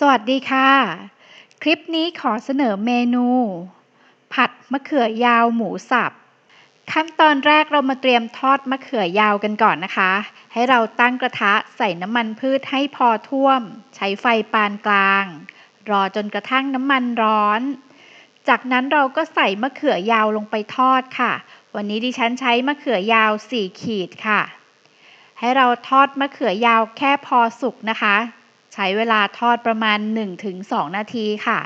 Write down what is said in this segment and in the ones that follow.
สวัสดีค่ะ คลิปนี้ขอเสนอเมนู ผัดมะเขือยาวหมูสับ ขั้นตอนแรกเรามาเตรียมทอดมะเขือยาวกันก่อนนะคะ ให้เราตั้งกระทะใส่น้ำมันพืชให้พอท่วม ใช้ไฟปานกลาง รอจนกระทั่งน้ำมันร้อน จากนั้นเราก็ใส่มะเขือยาวลงไปทอดค่ะ วันนี้ดิฉันใช้มะเขือยาว 4 ขีดค่ะ ให้เราทอดมะเขือยาวแค่พอสุกนะคะ ใช้เวลาทอดประมาณ 1-2 นาทีค่ะ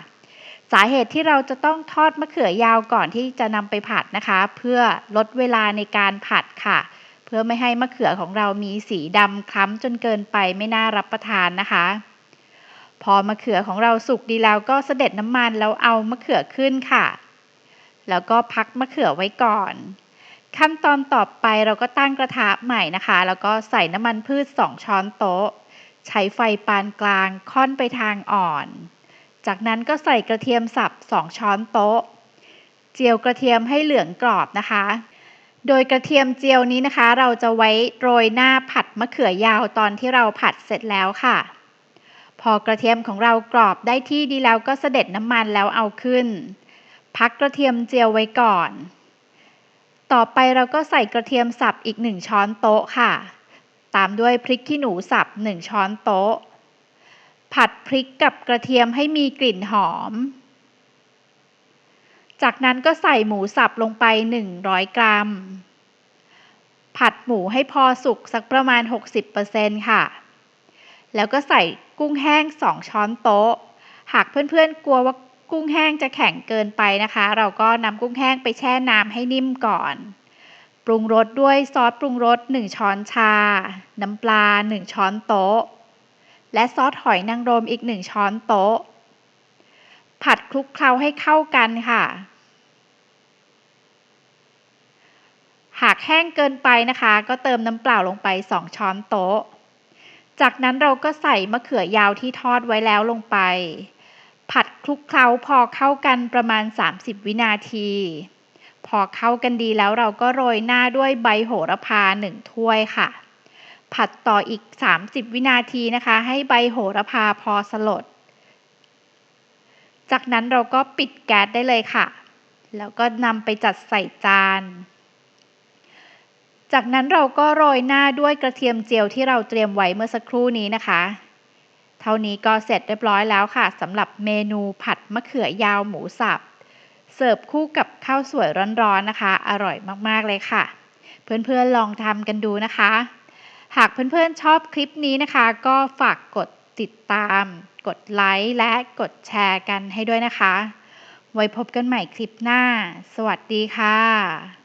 สาเหตุที่เราจะต้องทอดมะเขือยาวก่อนที่จะนำไปผัดนะคะ เพื่อลดเวลาในการผัดค่ะ เพื่อไม่ให้มะเขือของเรามีสีดำคล้ำจนเกินไปไม่น่ารับประทานนะคะ พอมะเขือของเราสุกดีแล้วก็เสด็จน้ำมันแล้วเอามะเขือขึ้นค่ะ แล้วก็พักมะเขือไว้ก่อนขั้นตอนต่อไปเราก็ตั้งกระทะใหม่นะคะ แล้วก็ใส่น้ำมันพืช 2 ช้อนโต๊ะ ใช้ไฟปานกลางค่อนไปทางอ่อน จากนั้นก็ใส่กระเทียมสับ 2 ช้อนโต๊ะ เจียวกระเทียมให้เหลืองกรอบนะคะ โดยกระเทียมเจียวนี้นะคะ เราจะไว้โรยหน้าผัดมะเขือยาวตอนที่เราผัดเสร็จแล้วค่ะ พอกระเทียมของเรากรอบได้ที่ดีแล้วก็เสด็จน้ำมันแล้วเอาขึ้น พักกระเทียมเจียวไว้ก่อน ต่อไปเราก็ใส่กระเทียมสับอีก1ช้อนโต๊ะค่ะ ตามด้วยพริกขี้หนูสับ 1 ช้อนโต๊ะ ผัดพริกกับกระเทียมให้มีกลิ่นหอม จากนั้นก็ใส่หมูสับลงไป 100 กรัม ผัดหมูให้พอสุกสักประมาณ 60%ค่ะ แล้วก็ใส่กุ้งแห้ง 2 ช้อนโต๊ะ หากเพื่อนๆกลัวว่ากุ้งแห้งจะแข็งเกินไปนะคะ เราก็นำกุ้งแห้งไปแช่น้ำให้นิ่มก่อน รุงรสด้วยซอสปรุงรส 1 ช้อนชา น้ำปลา 1 ช้อนโต๊ะ และซอสหอยนางรมอีก 1 ช้อนโต๊ะ ผัดคลุกเคล้าให้เข้ากันค่ะ หากแห้งเกินไปนะคะ ก็เติมน้ำเปล่าลงไป 2 ช้อนโต๊ะ จากนั้นเราก็ใส่มะเขือยาวที่ทอดไว้แล้วลงไป ผัดคลุกเคล้าพอเข้ากันประมาณ 30 วินาที พอเข้ากันดีแล้วเราก็โรยหน้าด้วยใบโหระพา 1 ถ้วยค่ะ ผัดต่ออีก 30 วินาทีนะคะ ให้ใบโหระพาพอสลด จากนั้นเราก็ปิดแก๊สได้เลยค่ะ แล้วก็นำไปจัดใส่จาน จากนั้นเราก็โรยหน้าด้วยกระเทียมเจียวที่เราเตรียมไว้เมื่อสักครู่นี้นะคะเท่านี้ก็เสร็จเรียบร้อยแล้วค่ะสำหรับเมนูผัดมะเขือยาวหมูสับ เสิร์ฟคู่กับข้าวสวยร้อนๆนะคะ อร่อยมากๆเลยค่ะ เพื่อนๆลองทำกันดูนะคะ หากเพื่อนๆชอบคลิปนี้นะคะ ก็ฝากกดติดตาม กดไลค์และกดแชร์กันให้ด้วยนะคะ ไว้พบกันใหม่คลิปหน้า สวัสดีค่ะ